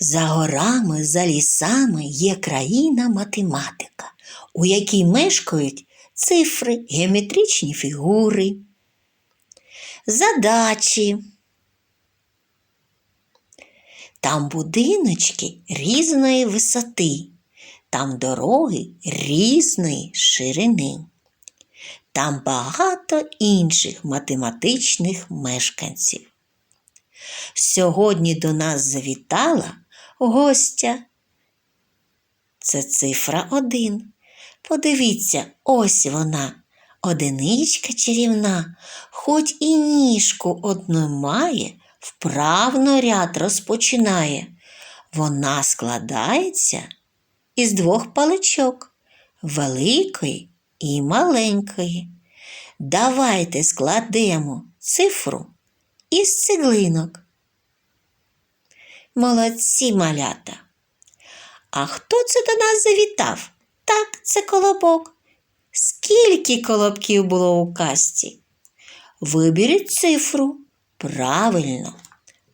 За горами, за лісами є країна математика, у якій мешкають цифри, геометричні фігури, задачі. Там будиночки різної висоти, там дороги різної ширини. Там багато інших математичних мешканців. Сьогодні до нас завітала гостя. Це цифра один. Подивіться, ось вона, одиничка чарівна, хоч і ніжку одну має, вправно ряд розпочинає. Вона складається із двох паличок великої і маленької. Давайте складемо цифру із цеглинок. Молодці малята. А хто це до нас завітав? Так, це колобок. Скільки колобків було у касті? Виберіть цифру. Правильно,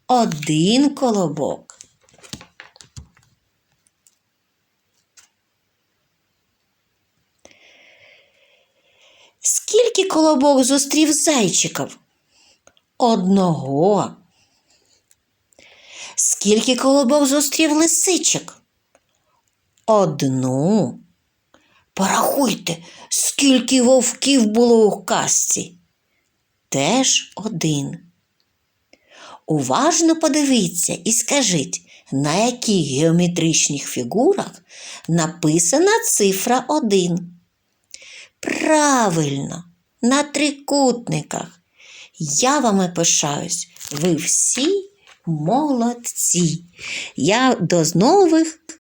один колобок. Скільки колобок зустрів зайчиків? Одного. Скільки колобок зустрів лисичок? Одну. Порахуйте, скільки вовків було у казці. Теж один. Уважно подивіться і скажіть, на яких геометричних фігурах написана цифра 1. Правильно, на трикутниках. Я вами пишаюсь. Ви всі молодці. Я до нових